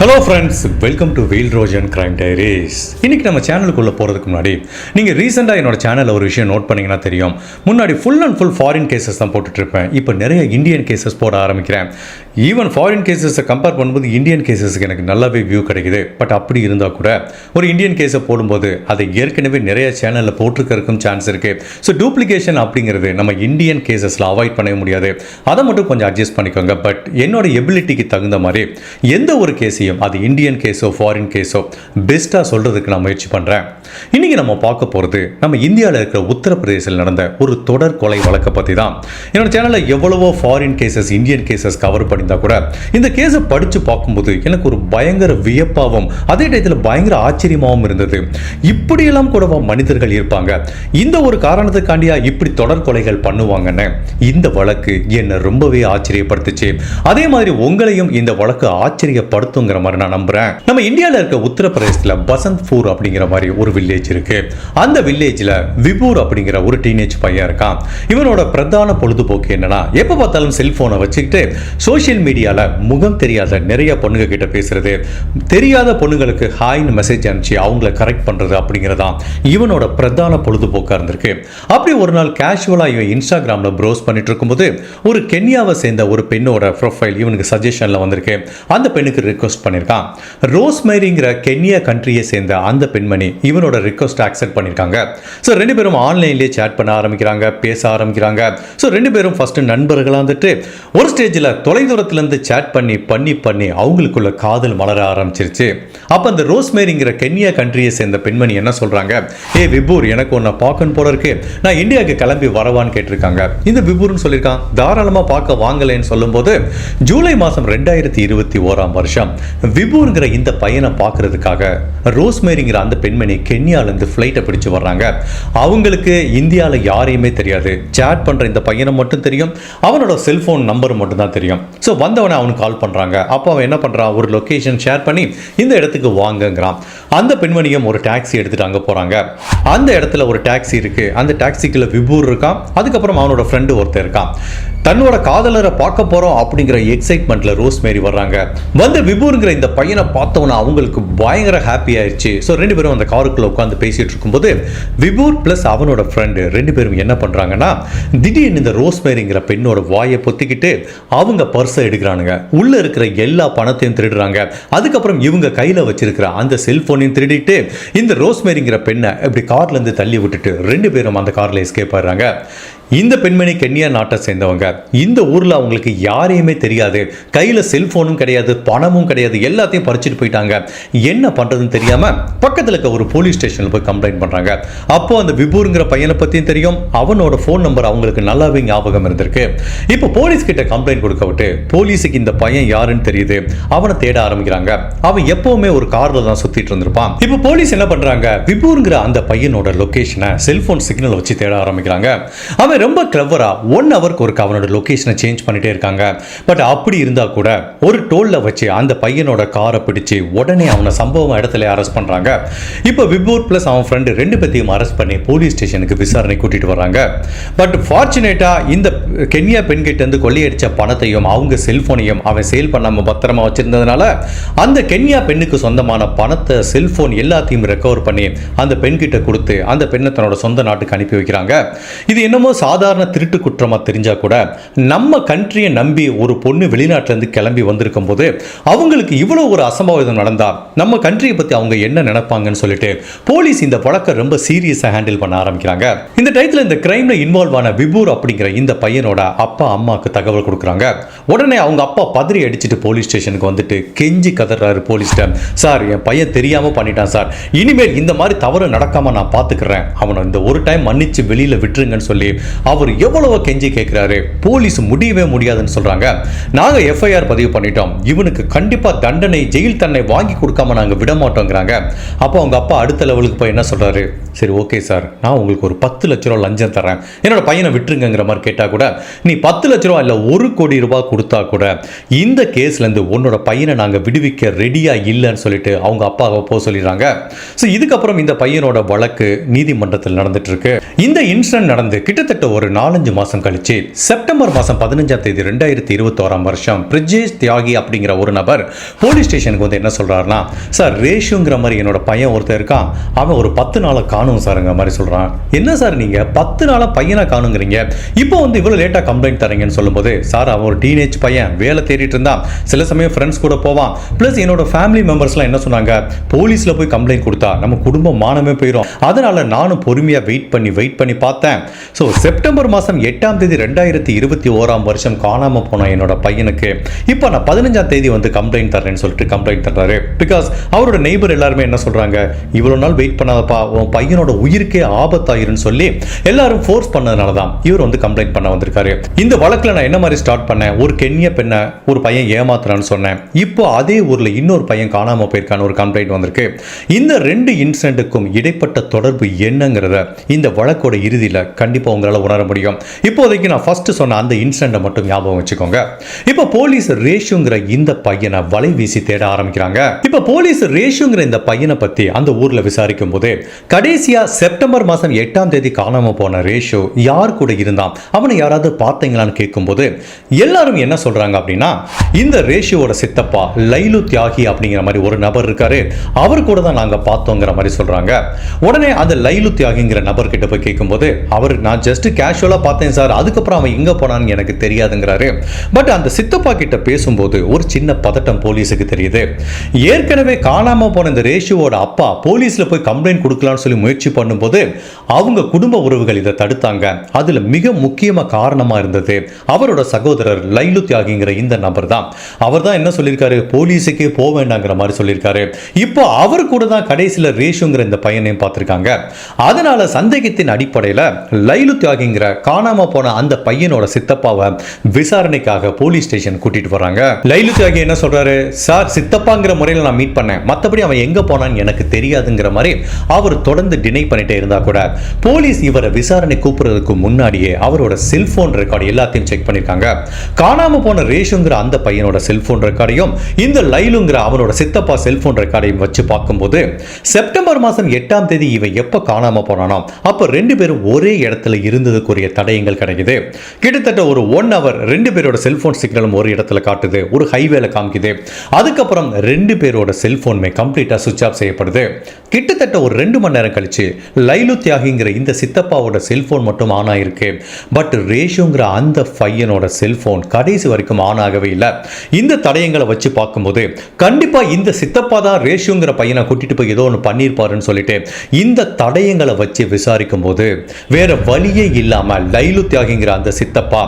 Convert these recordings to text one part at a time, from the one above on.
Hello friends welcome to வீல் ரோஜன் crime diaries இன்னைக்கு நம்ம சேனலுக்குள்ளே போகிறதுக்கு முன்னாடி நீங்கள் ரீசெண்டாக என்னோட சேனலில் ஒரு விஷயம் நோட் பண்ணீங்கன்னா தெரியும். முன்னாடி full and full foreign cases தான் போட்டுட்டு இருப்பேன் இப்போ நிறைய இந்தியன் கேசஸ் போட ஆரம்பிக்கிறேன். ஈவன் ஃபாரின் கேசஸை கம்பேர் பண்ணும்போது இந்தியன் கேசஸ்க்கு எனக்கு நல்லாவே வியூ கிடைக்குது. பட் அப்படி இருந்தால் கூட ஒரு இந்தியன் கேஸை போடும்போது அதை ஏற்கனவே நிறைய சேனலில் போட்டிருக்கிறதுக்கும் சான்ஸ் இருக்குது ஸோ டூப்ளிகேஷன் அப்படிங்கிறது நம்ம இந்தியன் கேசஸில் அவாய்ட் பண்ணவே முடியாது. அதை மட்டும் கொஞ்சம் அட்ஜஸ்ட் பண்ணிக்கோங்க. பட் என்னோட எபிலிட்டிக்கு தகுந்த மாதிரி எந்த ஒரு கேஸையும் அது இந்தியன் கேஸோ ஃபாரின் கேஸோ பெஸ்ட்டாக சொல்கிறதுக்கு நான் முயற்சி பண்ணுறேன் இன்றைக்கி நம்ம பார்க்க போகிறது நம்ம இந்தியாவில் இருக்கிற உத்தரப்பிரதேசில் நடந்த ஒரு தொடர் கொலை வழக்கை பற்றி தான் என்னோட சேனலில் எவ்வளவோ foreign cases Indian cases cover பண்ணியிருந்தால் கூட இந்த கேஸை படித்து பார்க்கும்போது எனக்கு ஒரு பயங்கர வியப்பாகவும் அதே டயத்தில் பயங்கர ஆச்சரியமாகவும் இருந்தது. இப்படியெல்லாம் கூடவா மனிதர்கள் இருப்பாங்க? இந்த ஒரு காரணத்துக்காண்டியா இப்படி தொடர் கொலைகள் பண்ணுவாங்கன்னு இந்த வழக்கு என்னை ரொம்பவே ஆச்சரியப்படுத்துச்சு. அதே மாதிரி உங்களையும் இந்த வழக்கு ஆச்சரியப்படுத்துங்கிற மாதிரி நான் நம்புகிறேன் நம்ம இந்தியாவில் இருக்க உத்தரப்பிரதேசத்தில் பசந்த்பூர் அப்படிங்கிற மாதிரி ஒரு வில்லேஜ் வில்லேஜ் இருக்குது அந்த வில்லேஜில் விபூர் அப்படிங்கிற ஒரு டீனேஜ் பையன் இருக்கான். இவனோட பிரதான பொழுதுபோக்கு என்னன்னா எப்போ பார்த்தாலும் செல்ஃபோனை வச்சுக்கிட்டு சோஷியல் மீடியாவில் முகம் தெரியாத நிறைய பொண்ணுங்க கிட்ட பேசுறது. தெரியாத பொண்ணுங்களுக்கு ஹாய்னு மெசேஜ் அனுப்பிச்சு அவங்கள கரெக்ட் பண்ணுறது அப்படிங்கிறதான் இவனோட பிரதான பொழுதுபோக்காக இருந்திருக்கு. அப்படி ஒரு நாள் கேஷுவலாக இவன் இன்ஸ்டாகிராமில் ப்ரௌஸ் பண்ணிட்டு இருக்கும்போது ஒரு கென்யாவை சேர்ந்த ஒரு பெண்ணோட ப்ரொஃபைல் இவனுக்கு சஜஷனில் வந்திருக்கு. அந்த பெண்ணுக்கு ரிக்வஸ்ட் பண்ணியிருக்கான். ரோஸ்மேரிங்கிற கென்யா கண்ட்ரியை சேர்ந்த அந்த பெண்மணி இவனோட ரிக்வஸ்ட் அக்செப்ட் பண்ணியிருக்காங்க ஸோ ரெண்டு பேரும் ஆன்லைன்லேயே சேட் பண்ண ஆரம்பிக்கிறாங்க பேச ஆரம்பிக்கிறாங்க. ஸோ ரெண்டு பேரும் ஃபஸ்ட்டு நண்பர்களாக வந்துட்டு ஒரு ஸ்டேஜில் தொலைதூரத்துலேருந்து சேட் பண்ணி பண்ணி பண்ணி அவங்களுக்குள்ள காதல் மலர ஆரம்பிச்சிருச்சு. அப்போ அந்த ரோஸ்மேரிங்கிற கென்யா கண்ட்ரியை சேர்ந்த பெண்மணி என்ன சொல்கிறாங்க ஏ விபூர் எனக்கு ஒன்றை பார்க்கணும் போல இருக்கு. நான் இந்தியாவுக்கு கிளம்பி வரவான்னு கேட்டிருக்காங்க. இந்த விபூர்னு சொல்லியிருக்கான். தாராளமாக பார்க்க வாங்கலைன்னு சொல்லும்போது ஜூலை மாதம் ரெண்டாயிரத்தி இருபத்தி ஓராம் வருஷம் விபூருங்கிற இந்த பையனை பார்க்கறதுக்காக ரோஸ்மேரிங்கிற அந்த பெண்மணி கென்யாலேருந்து ஃப்ளைட்டை பிடிச்சு வர்றாங்க. அவங்களுக்கு இந்தியாவில் யாரையுமே தெரியாது. சேட் பண்ணுற இந்த பையனை மட்டும் தெரியும். அவனோட செல்ஃபோன் நம்பர் மட்டும் தான் தெரியும். ஸோ வந்தவனை அவனுக்கு கால் பண்ணுறாங்க அப்போ அவன் என்ன பண்ணுறான் ஒரு லொக்கேஷன் ஷேர் பண்ணி இந்த இடத்துக்கு வாங்குங்கிறான். அந்த பெண்மணியும் ஒரு டாக்ஸி எடுத்துகிட்டு அங்கே போகிறாங்க அந்த இடத்துல ஒரு டாக்ஸி இருக்குது அந்த டாக்ஸிக்குள்ள விபூர் இருக்கான். அதுக்கப்புறம் அவனோட ஃப்ரெண்டு ஒருத்தர் இருக்கான். தன்னோட காதலரை பார்க்க போகிறோம் அப்படிங்கிற எக்ஸைட்மெண்ட்டில் ரோஸ் மேரி வர்றாங்க. வந்து விபூருங்கிற இந்த பையனை பார்த்தவொன்னே அவங்களுக்கு பயங்கர ஹாப்பி ஆயிடுச்சு ஸோ ரெண்டு பேரும் அந்த காருக்குள்ள உட்காந்து பேசிட்டு இருக்கும்போது விபூர் ப்ளஸ் அவனோட ஃப்ரெண்டு ரெண்டு பேரும் என்ன பண்ணுறாங்கன்னா திடீர்னு இந்த ரோஸ் மேரிங்கிற பெண்ணோட வாயை பொத்திக்கிட்டு அவங்க பர்ஸை எடுக்கிறானுங்க. உள்ளே இருக்கிற எல்லா பணத்தையும் திருடுறாங்க. அதுக்கப்புறம் இவங்க கையில் வச்சிருக்கிற அந்த செல்ஃபோனையும் திருடிட்டு இந்த ரோஸ்மேரிங்கிற பெண்ணை இப்படி கார்லேருந்து தள்ளி விட்டுட்டு ரெண்டு பேரும் அந்த காரில் எஸ்கேப் ஆடுறாங்க இந்த பெண்மணி கென்யா நாட்டை சேர்ந்தவங்க. இந்த ஊரில் அவங்களுக்கு யாரையுமே தெரியாது. கையில் செல்ஃபோனும் கிடையாது பணமும் கிடையாது எல்லாத்தையும் பறிச்சுட்டு போயிட்டாங்க. என்ன பண்ணுறதுன்னு தெரியாமல் பக்கத்தில் இருக்க ஒரு போலீஸ் ஸ்டேஷனில் போய் கம்ப்ளைண்ட் பண்ணுறாங்க அப்போ அந்த விபூருங்கிற பையனை பற்றியும் தெரியும். அவனோட ஃபோன் நம்பர் அவங்களுக்கு நல்லாவே ஞாபகம் இருந்திருக்கு. இப்போ போலீஸ் கிட்ட கம்ப்ளைண்ட் கொடுக்க விட்டு போலீஸுக்கு இந்த பையன் யாருன்னு தெரியுது. அவனை தேட ஆரம்பிக்கிறாங்க. அவன் எப்பவுமே ஒரு காரில் தான் சுற்றிட்டு இருந்திருப்பான். இப்போ போலீஸ் என்ன பண்றாங்க? விபூருங்கிற அந்த பையனோட லொகேஷனை செல்ஃபோன் சிக்னல் வச்சு தேட ஆரம்பிக்கிறாங்க. அவன் ரொம்ப கிளவரா ஒன் ஹவருக்கு ஒருக்கு அவனோட லொகேஷனை சேஞ்ச் பண்ணிட்டே இருக்காங்க. பட் அப்படி இருந்தா கூட ஒரு டோல்ல வச்சு அந்த பையனோட காரை பிடிச்சு உடனே அவனை சம்பவம் இடத்துல அரெஸ்ட் பண்றாங்க. இப்போ விபூர் பிளஸ் அவன் ஃப்ரெண்டு ரெண்டு பேத்தையும் அரெஸ்ட் பண்ணி போலீஸ் ஸ்டேஷனுக்கு விசாரணை கூட்டிட்டு வர்றாங்க. பட் ஃபார்ச்சுனேட்டா இந்த கென்யா பெண்கிட்ட இருந்து கொள்ளையடிச்ச பணத்தையும் அவங்க செல்போனையும் அவன் சேல் பண்ணாம பத்திரமா வச்சிருந்ததுனால அந்த கென்யா பெண்ணுக்கு சொந்தமான பணத்தை செல்போன் எல்லாத்தையும் ரெக்கவர் பண்ணி அந்த பெண்கிட்ட கொடுத்து அந்த பெண்ணை தன்னோட சொந்த நாட்டுக்கு அனுப்பி வைக்கிறாங்க. இது என்னமோ சாதாரண திருட்டு குற்றமாக தெரிஞ்சால் கூட நம்ம கண்ட்ரியை நம்பி ஒரு பொண்ணு வெளிநாட்டிலேருந்து கிளம்பி வந்திருக்கும் போது அவங்களுக்கு இவ்வளோ ஒரு அசம்பாவிதம் நடந்தால் நம்ம கண்ட்ரியை பற்றி அவங்க என்ன நினைப்பாங்கன்னு சொல்லிட்டு போலீஸ் இந்த வழக்கை ரொம்ப சீரியஸாக ஹேண்டில் பண்ண ஆரம்பிக்கிறாங்க. இந்த டயத்தில் இந்த கிரைமில் இன்வால்வ் ஆன விபூர் அப்படிங்கிற இந்த பையனோட அப்பா அம்மாவுக்கு தகவல் கொடுக்குறாங்க. உடனே அவங்க அப்பா பதறி அடிச்சுட்டு போலீஸ் ஸ்டேஷனுக்கு வந்துட்டு கெஞ்சி கதறாரு போலீஸ்கிட்ட. சார் என் பையன் தெரியாமல் பண்ணிட்டான் சார். இனிமேல் இந்த மாதிரி தவறு நடக்காமல் நான் பார்த்துக்கிறேன் அவனை இந்த ஒரு டைம் மன்னிச்சு வெளியில் விட்டுருங்கன்னு சொல்லி அவர் எவ்வளவோ கெஞ்சி கேட்கிறாரு. போலீஸ் முடியவே முடியாதுன்னு சொல்றாங்க. நாங்க எஃப்ஐஆர் பதிவு பண்ணிட்டோம். இவனுக்கு கண்டிப்பா தண்டனை ஜெயில் தண்டனை வாங்கி கொடுக்காம நாங்க விட மாட்டோங்கிறாங்க அப்போ அவங்க அப்பா அடுத்த லெவலுக்கு போய் என்ன சொல்றாரு? சரி ஓகே சார் நான் உங்களுக்கு ஒரு பத்து லட்ச ரூபா லஞ்சம் தரேன் என்னோட பையனை விட்டுருங்கிற மாதிரி கேட்டால் கூட நீ பத்து லட்ச ரூபா இல்லை ஒரு கோடி ரூபாய் கொடுத்தா கூட இந்த கேஸ்லேருந்து உன்னோட பையனை நாங்கள் விடுவிக்க ரெடியாக இல்லைன்னு சொல்லிட்டு அவங்க அப்பாவை போக சொல்லிடுறாங்க. ஸோ இதுக்கப்புறம் இந்த பையனோட வழக்கு நீதிமன்றத்தில் நடந்துட்டு இருக்கு. இந்த இன்சிடென்ட் நடந்து கிட்டத்தட்ட ஒரு நாலஞ்சு மாசம் கழிச்சு செப்டம்பர் மாசம் பதினஞ்சாம் தேதி ரெண்டாயிரத்தி இருபத்தோராம் வருஷம் பிரிஜேஷ் தியாகி அப்படிங்கிற ஒரு நபர் போலீஸ் ஸ்டேஷனுக்கு வந்து என்ன சொல்றாருன்னா சார் ரேஷுங்கிற மாதிரி என்னோட பையன் ஒருத்தர் இருக்கான். அவன் ஒரு பத்து நாளை காணும் சாருங்க மாதிரி சொல்றான். என்ன சார் நீங்க? பத்து நாளா பையனை காணுங்கிறீங்க. இப்போ வந்து இவ்வளவு லேட்டா கம்ப்ளைண்ட் தரீங்கன்னு சொல்லும்போது சார் அவன் ஒரு டீனேஜ் பையன். வேலை தேடிட்டு இருந்தான். சில சமயம் ஃப்ரெண்ட்ஸ் கூட போவான். ப்ளஸ் என்னோட ஃபேமிலி மெம்பர்ஸ்லாம் என்ன சொன்னாங்க போலீஸ்ல போய் கம்ப்ளைண்ட் கொடுத்தா நம்ம குடும்பம் மானமே போயிடும் அதனால நானும் பொறுமையா வெயிட் பண்ணி வெயிட் பண்ணி பார்த்தேன். ஸோ செப்டம்பர் மாதம் எட்டாம் தேதி ரெண்டாயிரத்தி இருபத்தி ஓராம் வருஷம் காணாம போன என்னோட பையனுக்கு. இப்போ நான் பதினஞ்சாம் தேதி வந்து கம்ப்ளைண்ட் தரேன்னு சொல்லிட்டு கம்ப்ளைண்ட் தர்றாரு. பிகாஸ் அவரோட நெய்பர் எல்லாருமே என்ன சொல்றாங்க? இவ்வளோ நாள் வெயிட் பண்ணாதப்பா. உன் பையனோட உயிருக்கே ஆபத்தாயிருன்னு சொல்லி எல்லாரும் ஃபோர்ஸ் பண்ணதுனால தான் இவர் வந்து கம்ப்ளைண்ட் பண்ண வந்திருக்காரு. இந்த வழக்கில் நான் என்ன மாதிரி ஸ்டார்ட் பண்ணேன்? ஒரு கென்ய பெண்ணை ஒரு பையன் ஏமாத்துறான்னு சொன்னேன். இப்போ அதே ஊரில் இன்னொரு பையன் காணாம போயிருக்கான்னு ஒரு கம்ப்ளைண்ட் வந்திருக்கு. இந்த ரெண்டு இன்சிடென்ட்டுக்கும் இடைப்பட்ட தொடர்பு என்னங்கிறத இந்த வழக்கோட இறுதியில் கண்டிப்பாக உங்களால் உணர முடியும். இப்போதைக்கு நான் ஃபர்ஸ்ட் சொன்ன அந்த இன்சிடென்ட்டை மட்டும் ஞாபகம் வச்சுக்கோங்க. இப்போ போலீஸ் ரேஷுங்கிற இந்த பையனை வலை வீசி தேட ஆரம்பிக்கிறாங்க. இப்போ போலீஸ் ரேஷுங்கிற இந்த பையனை பத்தி அந்த ஊர்ல விசாரிக்கும் போது கடைசியா செப்டம்பர் மாசம் எட்டாம் தேதி காணாம போன ரேஷு யார் கூட இருந்தான்? அவனை யாராவது பார்த்தீங்களான்னு கேட்கும்போது எல்லாரும் என்ன சொல்றாங்க அப்படின்னா இந்த ரேஷுவோட சித்தப்பா லைலு தியாகி அப்படிங்கிற மாதிரி ஒரு நபர் இருக்காரு. அவர் கூட தான் நாங்க பார்த்தோங்கிற மாதிரி சொல்றாங்க. உடனே அந்த லைலு தியாகிங்கிற நபர் கிட்ட போய் கேட்கும்போது அவர் நான் ஜஸ்ட் ஜஸ்ட் கேஷுவலாக பார்த்தேன் சார். அதுக்கப்புறம் அவன் எங்கே போனான்னு எனக்கு தெரியாதுங்கிறாரு. பட் அந்த சித்தப்பா கிட்ட பேசும்போது ஒரு சின்ன பதட்டம் போலீஸுக்கு தெரியுது. ஏற்கனவே காணாமல் போன இந்த ரேஷுவோட அப்பா போலீஸில் போய் கம்ப்ளைண்ட் கொடுக்கலாம்னு சொல்லி முயற்சி பண்ணும்போது அவங்க குடும்ப உறவுகள் இதை தடுத்தாங்க. அதில் மிக முக்கியமாக காரணமாக இருந்தது அவரோட சகோதரர் லைலு தியாகிங்கிற இந்த நபர் தான். அவர் தான் என்ன சொல்லியிருக்காரு? போலீஸுக்கே போக வேண்டாங்கிற மாதிரி சொல்லியிருக்காரு. இப்போ அவர் கூட தான் கடைசியில் ரேஷுங்கிற இந்த பையனையும் பார்த்துருக்காங்க. அதனால சந்தேகத்தின் அடிப்படையில் லைலு தியாகி தியாகிங்கிற காணாம போன அந்த பையனோட சித்தப்பாவை விசாரணைக்காக போலீஸ் ஸ்டேஷன் கூட்டிட்டு போறாங்க லைலு தியாகி என்ன சொல்றாரு? சார் சித்தப்பாங்கிற முறையில் நான் மீட் பண்ணேன். மற்றபடி அவன் எங்க போனான்னு எனக்கு தெரியாதுங்கிற மாதிரி அவர் தொடர்ந்து டினை பண்ணிட்டே இருந்தா கூட போலீஸ் இவரை விசாரணை கூப்பிடுறதுக்கு முன்னாடியே அவரோட செல்போன் ரெக்கார்டு எல்லாத்தையும் செக் பண்ணிருக்காங்க. காணாம போன ரேஷுங்கிற அந்த பையனோட செல்போன் ரெக்கார்டையும் இந்த லைலுங்கிற அவனோட சித்தப்பா செல்போன் ரெக்கார்டையும் வச்சு பார்க்கும்போது செப்டம்பர் மாதம் எட்டாம் தேதி இவன் எப்போ காணாம போனானோ அப்போ ரெண்டு பேரும் ஒரே இடத்துல இருந்து இருந்ததுக்குரிய தடயங்கள் கிடைக்குது. கிட்டத்தட்ட ஒரு ஒன் ஹவர் ரெண்டு பேரோட செல்போன் சிக்னலும் ஒரு இடத்துல காட்டுது. ஒரு ஹைவேல காமிக்குது. அதுக்கப்புறம் ரெண்டு பேரோட செல்போனுமே கம்ப்ளீட்டாக சுவிச் ஆஃப் செய்யப்படுது. கிட்டத்தட்ட ஒரு ரெண்டு மணி நேரம் கழிச்சு லைலு தியாகிங்கிற இந்த சித்தப்பாவோட செல்போன் மட்டும் ஆன் ஆயிருக்கு. பட் ரேஷுங்கிற அந்த பையனோட செல்போன் கடைசி வரைக்கும் ஆன் ஆகவே இல்லை. இந்த தடயங்களை வச்சு பார்க்கும்போது கண்டிப்பா இந்த சித்தப்பா தான் ரேஷுங்கிற பையனை கூட்டிட்டு போய் ஏதோ ஒன்று பண்ணியிருப்பாருன்னு சொல்லிட்டு இந்த தடயங்களை வச்சு விசாரிக்கும் போது வேற வழியே இல்லாமல் லைலு தியாகிங்கிற அந்த சித்தப்பா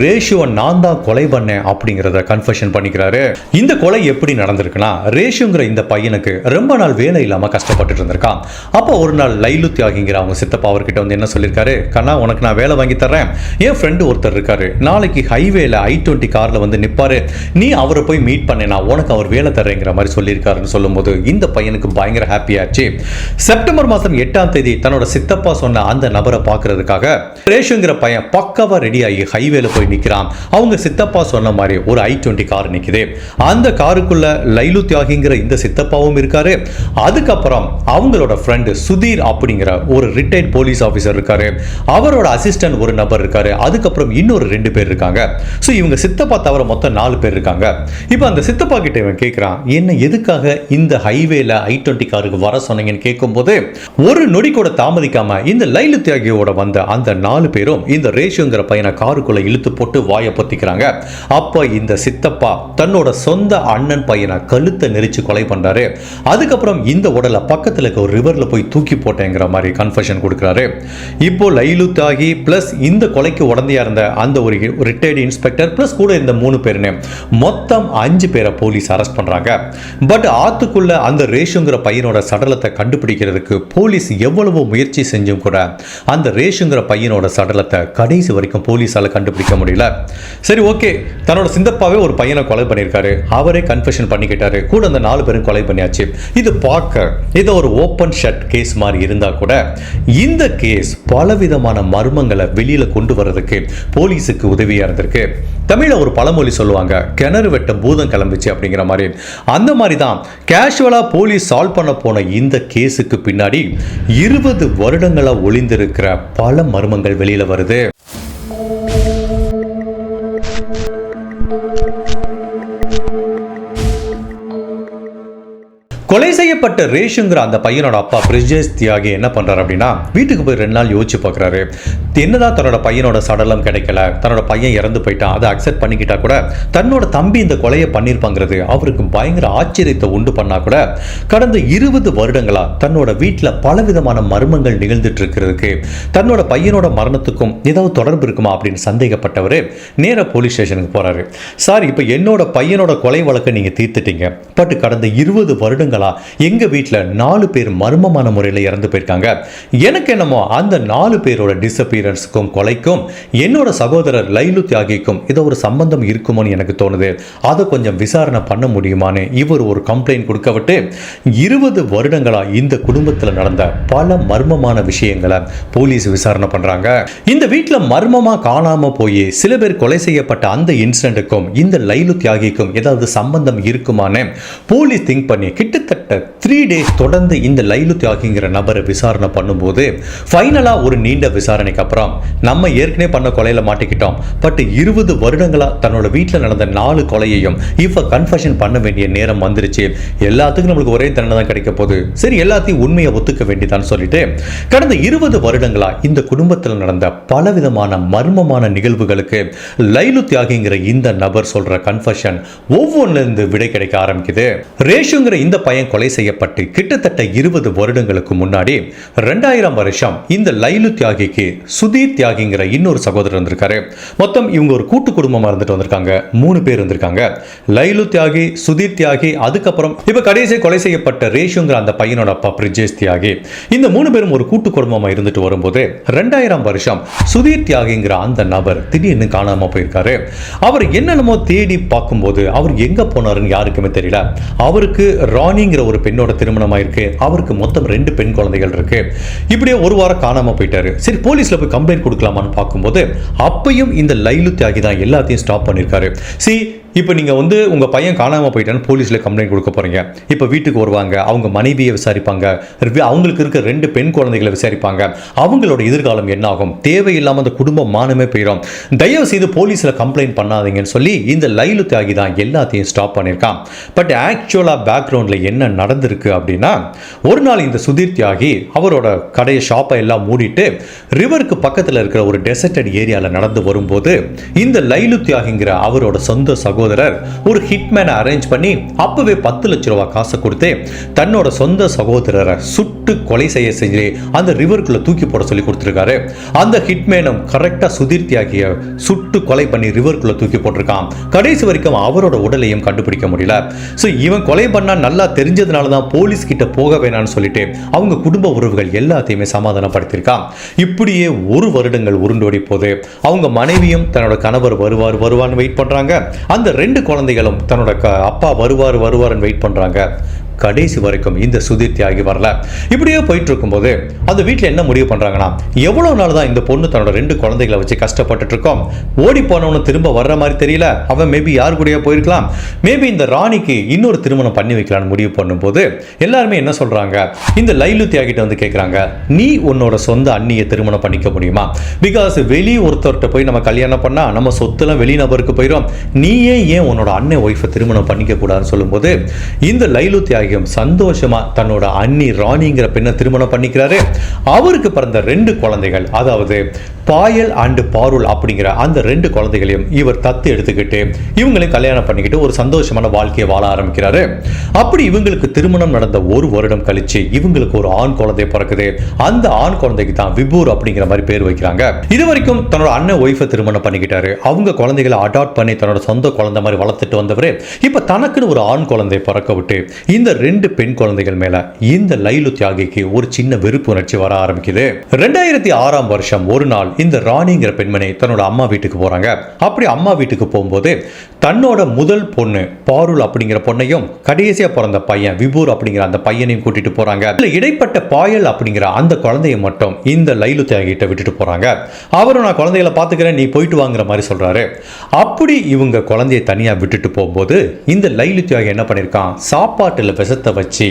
ரேஷுவை நான் தான் கொலை பண்ணேன் அப்படிங்கிறத கன்ஃபெஷன் பண்ணிக்கிறாரு. இந்த கொலை எப்படி நடந்திருக்குன்னா ரேஷுங்கிற இந்த பையனுக்கு ரொம்ப நாள் வேலை இல்லாமல் கஷ்டப்பட்டுட்டு இருந்திருக்கான். அப்போ ஒரு நாள் லைலு தியாகிங்கிற அவங்க சித்தப்பா அவர்கிட்ட வந்து என்ன சொல்லியிருக்காரு? கண்ணா உனக்கு நான் வேலை வாங்கி தர்றேன். என் ஃப்ரெண்டு ஒருத்தர் இருக்காரு. நாளைக்கு ஹைவேல ஐ டுவெண்ட்டி கார்ல வந்து நிப்பாரு. நீ அவரை போய் மீட் பண்ணேனா உனக்கு அவர் வேலை தர்றேங்கிற மாதிரி சொல்லியிருக்காருன்னு சொல்லும்போது இந்த பையனுக்கு பயங்கர ஹாப்பியாச்சு செப்டம்பர் மாதம் எட்டாம் தேதி தன்னோட சித்தப்பா சொன்ன அந்த நபரை பார்க்கறதுக்காக ரேஷுங்கிற பையன் பக்காவாக ரெடி ஆகி ஹைவேல போய் நிற்கிறான் அவங்க சித்தப்பா சொன்ன மாதிரி ஒரு ஐ டுவெண்ட்டி கார் நிற்குது அந்த காருக்குள்ள லைலு தியாகிங்கிற இந்த சித்தப்பாவும் இருக்காரு. அதுக்கப்புறம் அவங்களோட ஃப்ரெண்டு சுதீர் அப்படிங்கிற ஒரு ரிட்டையர்ட் போலீஸ் ஆஃபீஸர் இருக்காரு. அவரோட அசிஸ்டன்ட் ஒரு நபர் இருக்காரு. அதுக்கப்புறம் இன்னொரு ரெண்டு பேர் இருக்காங்க. ஸோ இவங்க சித்தப்பா தவிர மொத்தம் நாலு பேர் இருக்காங்க. இப்போ அந்த சித்தப்பா கிட்ட இவன் கேட்குறான் என்ன எதுக்காக இந்த ஹைவேல ஐ டுவெண்ட்டி காருக்கு வர சொன்னீங்கன்னு கேட்கும்போது ஒரு நொடி கூட தாமதிக்காம இந்த லைலு தியாகியோட வந்த அந்த நாலு பேரும் இந்த ரேஷுங்கிற பையனை காருக்குள்ள இழுத்து போட்டு வாயை பொத்திக்கிறாங்க. அப்போ இந்த சித்தப்பா தன்னோட சொந்த அண்ணன் பையனை கழுத்தை நெரிச்சு கொலை பண்ணுறாரு அதுக்கப்புறம் இந்த உடலை பக்கத்தில் இருக்க ஒரு ரிவரில் போய் தூக்கி போட்டேங்கிற மாதிரி கன்ஃபெஷன் கொடுக்குறாரு. இப்போ லைலு தாகி இந்த கொலைக்கு உடந்தையா இருந்த அந்த ஒரு ரிட்டையர்டு இன்ஸ்பெக்டர் பிளஸ் கூட இருந்த மூணு பேருன்னு மொத்தம் அஞ்சு பேரை போலீஸ் அரெஸ்ட் பண்றாங்க. பட் ஆத்துக்குள்ள அந்த ரேஷுங்கிற பையனோட சடலத்தை கண்டுபிடிக்கிறதுக்கு போலீஸ் எவ்வளவோ முயற்சி செஞ்சும் கூட அந்த ரேஷுங்கிற பையன் பையனோட சடலத்தை கடைசி வரைக்கும் போலீஸால் கண்டுபிடிக்க முடியல. சரி ஓகே. தன்னோட சிந்தப்பாவே ஒரு பையனை கொலை பண்ணியிருக்காரு. அவரே கன்ஃபெஷன் பண்ணிக்கிட்டாரு. கூட அந்த நாலு பேரும் கொலை பண்ணியாச்சு. இது பார்க்க இது ஒரு ஓப்பன் ஷட் கேஸ் மாதிரி இருந்தால் கூட இந்த கேஸ் பலவிதமான மர்மங்களை வெளியில் கொண்டு வர்றதுக்கு போலீஸுக்கு உதவியாக இருந்திருக்கு. தமிழ்ல ஒரு பழமொழி சொல்லுவாங்க கிணறு வெட்ட பூதம் கிளம்பிச்சு அப்படிங்கிற மாதிரி. அந்த மாதிரி தான் கேஷுவலாக போலீஸ் சால்வ் பண்ண போன இந்த கேஸுக்கு பின்னாடி இருபது வருடங்களாக ஒளிந்திருக்கிற பல மர்மங்கள் மர்மங்கள் வெளியில வருது. கொலை செய்யப்பட்ட ரேஷுங்கிற அந்த பையனோட அப்பா பிரிஜேஷ் தியாகி என்ன பண்றாரு அப்படின்னா வீட்டுக்கு போய் ரெண்டு நாள் யோசிச்சு பார்க்குறாரு. என்னதான் தன்னோட பையனோட சடலம் கிடைக்கல தன்னோட பையன் இறந்து போயிட்டான் அதை அக்செப்ட் பண்ணிக்கிட்டா கூட தன்னோட தம்பி இந்த கொலையை பண்ணியிருப்பாங்கிறது அவருக்கு பயங்கர ஆச்சரியத்தை உண்டு பண்ணா கூட கடந்த இருபது வருடங்களா தன்னோட வீட்டில் பலவிதமான மர்மங்கள் நிகழ்ந்துட்டு இருக்கிறதுக்கு தன்னோட பையனோட மரணத்துக்கும் ஏதாவது தொடர்பு இருக்குமா அப்படின்னு சந்தேகப்பட்டவர் நேர போலீஸ் ஸ்டேஷனுக்கு போறாரு. சார் இப்போ என்னோட பையனோட கொலை வழக்கை நீங்க தீர்த்துட்டீங்க. பட் கடந்த இருபது வருடங்கள் எங்க வீட்டில் நாலு பேர் மர்மமான முறையில் இறந்து போயிருக்காங்க. எனக்கு என்னமோ அந்த நாலு பேரோட டிசப்பியரன்ஸுக்கும் கொலைக்கும் என்னோட சகோதரர் லைலு தியாகிக்கும் ஏதோ ஒரு சம்பந்தம் இருக்குமோன்னு எனக்கு தோணுது. அதை கொஞ்சம் விசாரணை பண்ண முடியுமான்னு இவர் ஒரு கம்ப்ளைண்ட் கொடுக்க விட்டு இருபது வருடங்களா இந்த குடும்பத்தில் நடந்த பல மர்மமான விஷயங்களை போலீஸ் விசாரணை பண்றாங்க. இந்த வீட்டில் மர்மமா காணாம போய் சில பேர் கொலை செய்யப்பட்ட அந்த இன்சிடென்ட்டுக்கும் இந்த லைலு தியாகிக்கும் ஏதாவது சம்பந்தம் இருக்குமான்னு போலீஸ் திங்க் பண்ணி கிட்டத்தட்ட த்ரீ டேஸ் தொடர்ந்து இந்த லைலு தியாகிங்கிற நபரை விசாரணை பண்ணும்போது ஃபைனலாக ஒரு நீண்ட விசாரணைக்கு அப்புறம் நம்ம ஏற்கனவே பண்ண கொலையில் மாட்டிக்கிட்டோம். பட் இருபது வருடங்களா தன்னோட வீட்டில் நடந்த நாலு கொலையையும் இப்போ கன்ஃபஷன் பண்ண வேண்டிய நேரம் வந்துருச்சு. எல்லாத்துக்கும் நம்மளுக்கு ஒரே தண்டனை தான் கிடைக்க போகுது. சரி எல்லாத்தையும் உண்மையை ஒத்துக்க வேண்டியதான்னு சொல்லிட்டு கடந்த இருபது வருடங்களா இந்த குடும்பத்தில் நடந்த பலவிதமான மர்மமான நிகழ்வுகளுக்கு லைலு தியாகிங்கிற இந்த நபர் சொல்ற கன்ஃபஷன் ஒவ்வொன்றிலிருந்து விடை கிடைக்க ஆரம்பிக்குது. ரேஷுங்கிற இந்த பையன் பையன் கொலை செய்யப்பட்டு கிட்டத்தட்ட இருபது வருடங்களுக்கு முன்னாடி ரெண்டாயிரம் வருஷம் இந்த லைலு தியாகிக்கு சுதீர் தியாகிங்கிற இன்னொரு சகோதரர் இருந்திருக்காரு. மொத்தம் இவங்க ஒரு கூட்டு குடும்பமாக இருந்துட்டு வந்திருக்காங்க. மூணு பேர் இருந்திருக்காங்க. லைலு தியாகி சுதீர் தியாகி அதுக்கப்புறம் இப்ப கடைசி கொலை செய்யப்பட்ட ரேஷுங்கிற அந்த பையனோட அப்பா பிரிஜேஷ் தியாகி. இந்த மூணு பேரும் ஒரு கூட்டு குடும்பமாக இருந்துட்டு வரும்போது ரெண்டாயிரம் வருஷம் சுதீர் தியாகிங்கிற அந்த நபர் திடீர்னு காணாம போயிருக்காரு. அவர் என்னென்னமோ தேடி பார்க்கும்போது அவர் எங்க போனாருன்னு யாருக்குமே தெரியல. அவருக்கு அப்படிங்கிற ஒரு பெண்ணோட திருமணம் ஆயிருக்கு. அவருக்கு மொத்தம் ரெண்டு பெண் குழந்தைகள் இருக்கு. இப்படியே ஒரு வாரம் காணாம போயிட்டாரு. சரி போலீஸ்ல போய் கம்ப்ளைண்ட் கொடுக்கலாமான்னு பார்க்கும்போது அப்பயும் இந்த லைலு தியாகி தான் எல்லாத்தையும் ஸ்டாப் பண்ணியிருக்காரு சி இப்போ நீங்கள் வந்து உங்கள் பையன் காணாமல் போயிட்டான்னு போலீஸில் கம்ப்ளைண்ட் கொடுக்க போகிறீங்க இப்போ வீட்டுக்கு வருவாங்க அவங்க மனைவியை விசாரிப்பாங்க அவங்களுக்கு இருக்க ரெண்டு பெண் குழந்தைகளை விசாரிப்பாங்க. அவங்களோட எதிர்காலம் என்ன ஆகும் தேவையில்லாமல் அந்த குடும்பம் மானமே போயிடும் தயவு செய்து போலீஸில் கம்ப்ளைண்ட் பண்ணாதீங்கன்னு சொல்லி இந்த லைலு தியாகி தான் எல்லாத்தையும் ஸ்டாப் பண்ணியிருக்கான். பட் ஆக்சுவலாக பேக்ரவுண்டில் என்ன நடந்திருக்கு அப்படின்னா ஒரு நாள் இந்த சுதீர் தியாகி அவரோட கடையை ஷாப்பை எல்லாம் மூடிட்டு ரிவருக்கு பக்கத்தில் இருக்கிற ஒரு டெசர்டட் ஏரியாவில் நடந்து வரும்போது இந்த லைலு தியாகிங்கிற அவரோட சொந்த சகோ சகோதரர் ஒரு ஹிட்மேனை அரேஞ்ச் பண்ணி அப்பவே பத்து லட்ச ரூபா காசை கொடுத்து தன்னோட சொந்த சகோதரரை சுட்டு கொலை செய்ய செஞ்சு அந்த ரிவருக்குள்ள தூக்கி போட சொல்லி கொடுத்துருக்காரு. அந்த ஹிட்மேனும் கரெக்டாக சுதீர் தியாகிய சுட்டு கொலை பண்ணி ரிவருக்குள்ள தூக்கி போட்டிருக்கான். கடைசி வரைக்கும் அவரோட உடலையும் கண்டுபிடிக்க முடியல. ஸோ இவன் கொலை பண்ணா நல்லா தெரிஞ்சதுனால தான் போலீஸ் கிட்ட போக வேணாம்னு சொல்லிட்டு அவங்க குடும்ப உறவுகள் எல்லாத்தையுமே சமாதானப்படுத்தியிருக்கான். இப்படியே ஒரு வருடங்கள் உருண்டோடி போது அவங்க மனைவியும் தன்னோட கணவர் வருவார் வருவான்னு வெயிட் பண்ணுறாங்க அந்த ரெண்டு குழந்தைகளும் தன்னோட க- அப்பா வருவார் வருவார்னு வெயிட் பண்றாங்க. கடைசி வரைக்கும் இந்த சுதீர் தியாகி வரல. இப்படியே போயிட்டு இருக்கும்போது அந்த வீட்டில் என்ன முடிவு பண்ணுறாங்கன்னா எவ்வளோ நாள் தான் இந்த பொண்ணு தன்னோட ரெண்டு குழந்தைகளை வச்சு கஷ்டப்பட்டுட்டு இருக்கோம். ஓடி போனவனு திரும்ப வர்ற மாதிரி தெரியல. அவன் மேபி யார் கூடயே போயிருக்கலாம். மேபி இந்த ராணிக்கு இன்னொரு திருமணம் பண்ணி வைக்கலாம்னு முடிவு பண்ணும்போது எல்லாருமே என்ன சொல்கிறாங்க இந்த லைலு தியாகிட்ட வந்து கேட்குறாங்க நீ உன்னோட சொந்த அண்ணியை திருமணம் பண்ணிக்க முடியுமா? பிகாஸ் வெளி ஒருத்தர்கிட்ட போய் நம்ம கல்யாணம் பண்ணா நம்ம சொத்துலாம் வெளிநபருக்கு போயிடும் நீயே ஏன் உன்னோட அண்ணன் ஒய்ஃபை திருமணம் பண்ணிக்க கூடாதுன்னு சொல்லும்போது இந்த லைலு தியாகியும் சந்தோஷமாக தன்னோட அண்ணி ராணிங்கிற பெண்ணை திருமணம் பண்ணிக்கிறாரு. அவருக்கு பிறந்த ரெண்டு குழந்தைகள் அதாவது பாயல் அண்டு பாருல் அப்படிங்கிற அந்த ரெண்டு குழந்தைகளையும் இவர் தத்து எடுத்துக்கிட்டு இவங்களையும் கல்யாணம் பண்ணிக்கிட்டு ஒரு சந்தோஷமான வாழ்க்கையை வாழ ஆரம்பிக்கிறாரு. அப்படி இவங்களுக்கு திருமணம் நடந்த ஒரு வருடம் கழிச்சு இவங்களுக்கு ஒரு ஆண் குழந்தை பிறக்குது. அந்த ஆண் குழந்தைக்கு தான் விபூர் அப்படிங்கிற மாதிரி பேர் வைக்கிறாங்க. இது வரைக்கும் தன்னோட அண்ணன் ஒய்ஃபை திருமணம் பண்ணிக்கிட்டாரு. அவங்க குழந்தைகளை அடாப்ட் பண்ணி தன்னோட சொந்த குழந்தை மாதிரி வளர்த்துட்டு வந்தவர். இப்போ தனக்குன்னு ஒரு ஆண் குழந்தை பிறக்க விட்டு இந்த ரெண்டு பெண் குழந்தைகள் மேல இந்த லைலு தியாகிக்கு ஒரு சின்ன வெறுப்பு உணர்ச்சி வர ஆரம்பிக்குது. ரெண்டாயிரத்தி ஆறாம் வருஷம் ஒரு நாள் இந்த ராணிங்கிற பெண்மணி தன்னோட அம்மா வீட்டுக்கு போறாங்க. அப்படி அம்மா வீட்டுக்கு போகும்போது தன்னோட முதல் பொண்ணு பாருல் அப்படிங்கிற பொண்ணையும் கடைசியா பிறந்த பையன் விபூர் அப்படிங்கிற அந்த பையனையும் கூட்டிட்டு போறாங்க. இதுல இடைப்பட்ட பாயல் அப்படிங்கிற அந்த குழந்தைய மட்டும் இந்த லைலு தியாகிட்ட விட்டுட்டு போறாங்க. அவரும் நான் குழந்தைகளை பாத்துக்கிறேன் நீ போயிட்டு வாங்குற மாதிரி சொல்றாரு. அப்படி இவங்க குழந்தைய தனியா விட்டுட்டு போகும்போது இந்த லைலு தியாகி என்ன பண்ணிருக்கான்? சாப்பாட்டுல விஷத்தை வச்சு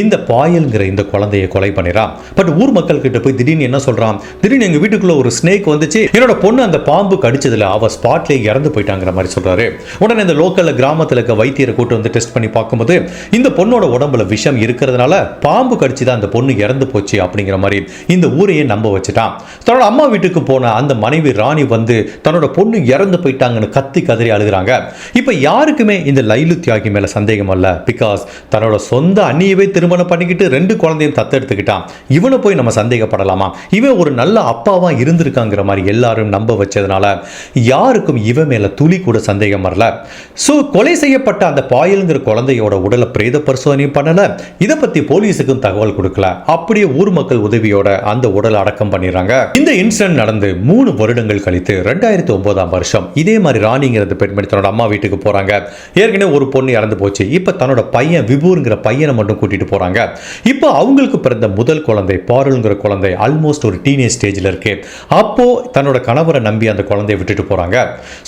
இந்த பாயல்ங்கிற இந்த குழந்தைய கொலை பண்ணிடுறான் பட் ஊர் மக்கள் கிட்ட போய் திடீர்னு என்ன சொல்றான்? திடீர்னு எங்க வீட்டுக்குள்ள ஒரு ஸ்னேக் வந்துச்சு. என்னோட பொண்ணு அந்த பாம்பு கடிச்சதுல அவ ஸ்பாட்லேயே இறந்து போயிட்டாங்கிற மாதிரி சொல்றாரு. உடனே இந்த லோக்கல்ல கிராமத்துல இருக்க வைத்தியரை கூட்டு வந்து டெஸ்ட் பண்ணி பார்க்கும்போது இந்த பொண்ணோட உடம்புல விஷம் இருக்கிறதுனால பாம்பு கடிச்சு தான் அந்த பொண்ணு இறந்து போச்சு அப்படிங்கிற மாதிரி இந்த ஊரையே நம்ப வச்சுட்டான். தன்னோட அம்மா வீட்டுக்கு போன அந்த மனைவி ராணி வந்து தன்னோட பொண்ணு இறந்து போயிட்டாங்கன்னு கத்தி கதறி அழுகிறாங்க. இப்போ யாருக்குமே இந்த லைலு தியாகி மேல சந்தேகம் அல்ல. பிகாஸ் தன்னோட தன்னோட சொந்த அண்ணியவே திருமணம் பண்ணிக்கிட்டு ரெண்டு குழந்தையும் தத்தெடுத்துக்கிட்டான். இவனை போய் நம்ம சந்தேகப்படலாமா? இவன் ஒரு நல்ல அப்பாவா இருந்திருக்காங்கிற மாதிரி எல்லாரும் நம்ப வச்சதுனால யாருக்கும் இவன் மேல துளி கூட சந்தேகம் வரல. ஸோ கொலை செய்யப்பட்ட அந்த பாயலுங்கிற குழந்தையோட உடலை பிரேத பரிசோதனையும் பண்ணல. இதை பத்தி போலீஸுக்கும் தகவல் கொடுக்கல. அப்படியே ஊர் மக்கள் உதவியோட அந்த உடல் அடக்கம் பண்ணிடுறாங்க. இந்த இன்சிடென்ட் நடந்து மூணு வருடங்கள் கழித்து ரெண்டாயிரத்தி ஒன்பதாம் வருஷம். இதே மாதிரி ராணிங்கிறது பெண்மணி தன்னோட அம்மா வீட்டுக்கு போறாங்க. ஏற்கனவே ஒரு பொண்ணு இறந்து போச்சு. இப்போ தன்னோட பையன் விபூர் விபூருங்கிற பையனை மட்டும் கூட்டிட்டு போகிறாங்க இப்போ அவங்களுக்கு பிறந்த முதல் குழந்தை பாருங்கிற குழந்தை ஆல்மோஸ்ட் ஒரு டீனேஜ் ஸ்டேஜில் இருக்கு. அப்போ தன்னோட கணவரை நம்பி அந்த குழந்தைய விட்டுட்டு போகிறாங்க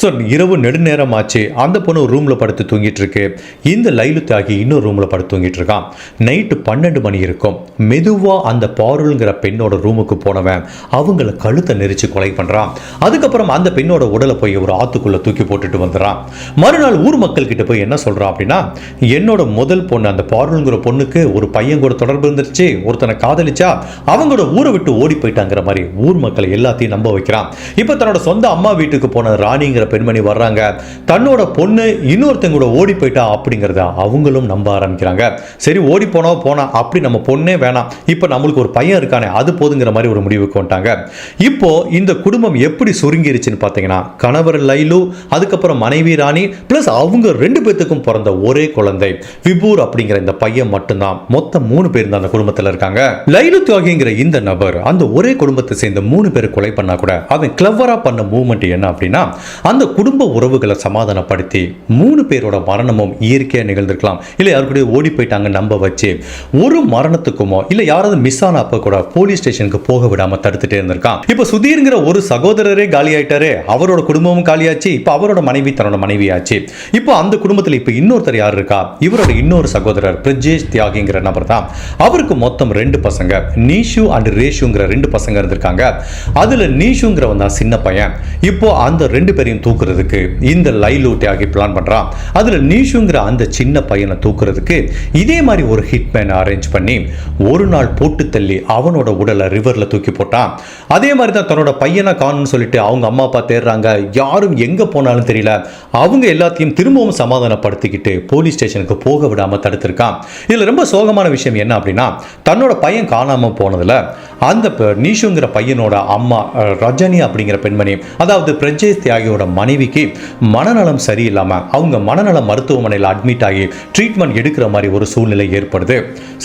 ஸோ இரவு நெடுநேரம் ஆச்சு அந்த பொண்ணு ஒரு ரூம்ல படுத்து தூங்கிட்டு இருக்கு இந்த லைலு தாகி இன்னொரு ரூமில் படுத்து தூங்கிட்டு இருக்கான் நைட்டு பன்னெண்டு மணி இருக்கும். மெதுவாக அந்த பாருள்ங்கிற பெண்ணோட ரூமுக்கு போனவன் அவங்கள கழுத்தை நெரிச்சு கொலை பண்ணுறான் அதுக்கப்புறம் அந்த பெண்ணோட உடலை போய் ஒரு ஆத்துக்குள்ளே தூக்கி போட்டுட்டு வந்துடுறான். மறுநாள் ஊர் மக்கள் கிட்ட போய் என்ன சொல்கிறான் அப்படின்னா என்னோட முதல் பொண்ணு அந்த பாருள்ங்கிற பொண்ணுக்கு ஒரு பையன் கூட தொடர்பு இருந்துருச்சு. ஒருத்தனை காதலிச்சா அவங்களோட ஊரை விட்டு ஓடி போயிட்டாங்கிற மாதிரி ஊர் மக்களை எல்லாத்தையும் நம்ப வைக்கிறான். இப்போ தன்னோட சொந்த அம்மா வீட்டுக்கு போன ராணிங்கிற பெண்மணி வர்றாங்க. தன்னோட பொண்ணு இன்னொருத்தங்க கூட ஓடி போயிட்டா அப்படிங்கிறத அவங்களும் நம்ப ஆரம்பிக்கிறாங்க. சரி ஓடி போனா போனா அப்படி நம்ம பொண்ணே வேணாம். இப்போ நம்மளுக்கு ஒரு பையன் இருக்கானே அது போதுங்கிற மாதிரி ஒரு முடிவுக்கு வந்துட்டாங்க. இப்போ இந்த குடும்பம் எப்படி சுருங்கிருச்சுன்னு பார்த்தீங்கன்னா கணவர் லைலு அதுக்கப்புறம் மனைவி ராணி ப்ளஸ் அவங்க ரெண்டு பேத்துக்கும் பிறந்த ஒரே குழந்தை விபூர் அப்படிங்கிற இந்த பையன் மட்டும்தான். மொத்தம் மூணு பேர் தான் அந்த குடும்பத்தில் இருக்காங்க. லைலு தியாகிங்கிற இந்த நபர் அந்த ஒரே குடும்பத்தை சேர்ந்த மூணு பேர் கொலை பண்ணா கூட அவன் கிளவரா பண்ண மூவ்மெண்ட் என்ன அப்படின்னா அந்த குடும்ப உறவுகளை சமாதானப்படுத்தி மூணு பேரோட மரணமும் இயற்கையாக நிகழ்ந்திருக்கலாம். இல்லை யாரு ஓடி போயிட்டாங்க நம்ப வச்சு. ஒரு மரணத்துக்குமோ இல்லை யாராவது மிஸ் ஆன அப்ப கூட போலீஸ் ஸ்டேஷனுக்கு போக விடாம தடுத்துட்டே இருந்திருக்கான். இப்போ சுதீர்ங்கிற ஒரு சகோதரரே காலி ஆயிட்டாரு அவரோட குடும்பமும் காலியாச்சு. இப்போ அவரோட மனைவி தன்னோட மனைவி ஆச்சு இப்போ அந்த குடும்பத்தில் இப்போ இன்னொருத்தர் யார் இருக்கா? இவரோட இன்னொரு சகோதரர் சகோதரர் பிரஜேஷ் தியாகிங்கிற நபர் தான். அவருக்கு மொத்தம் ரெண்டு பசங்க நீஷு அண்ட் ரேஷுங்கிற ரெண்டு பசங்க இருந்திருக்காங்க. அதில் நீஷுங்கிறவன் தான் சின்ன பையன். இப்போ அந்த ரெண்டு பேரையும் தூக்குறதுக்கு இந்த லைலு தியாகி பிளான் பண்ணுறான் அதில் நீஷுங்கிற அந்த சின்ன பையனை தூக்குறதுக்கு இதே மாதிரி ஒரு ஹிட்மேன் அரேஞ்ச் பண்ணி ஒரு நாள் போட்டு தள்ளி அவனோட உடலை ரிவரில் தூக்கி போட்டான். அதே மாதிரி தான் தன்னோட பையனை காணும்னு சொல்லிட்டு அவங்க அம்மா அப்பா தேடுறாங்க. யாரும் எங்கே போனாலும் தெரியல. அவங்க எல்லாத்தையும் திரும்பவும் சமாதானப்படுத்திக்கிட்டு போலீஸ் ஸ்டேஷனுக்கு போக விடாமல் விடாம இருந்திருக்கான் இதில் ரொம்ப சோகமான விஷயம் என்ன அப்படின்னா தன்னோட பையன் காணாம போனதில் அந்த நீஷுங்கிற பையனோட அம்மா ரஜினி அப்படிங்கிற பெண்மணி அதாவது பிரஜேஷ் தியாகியோட மனைவிக்கு மனநலம் சரியில்லாமல் அவங்க மனநல மருத்துவமனையில் அட்மிட் ஆகி ட்ரீட்மெண்ட் எடுக்கிற மாதிரி ஒரு சூழ்நிலை ஏற்படுது.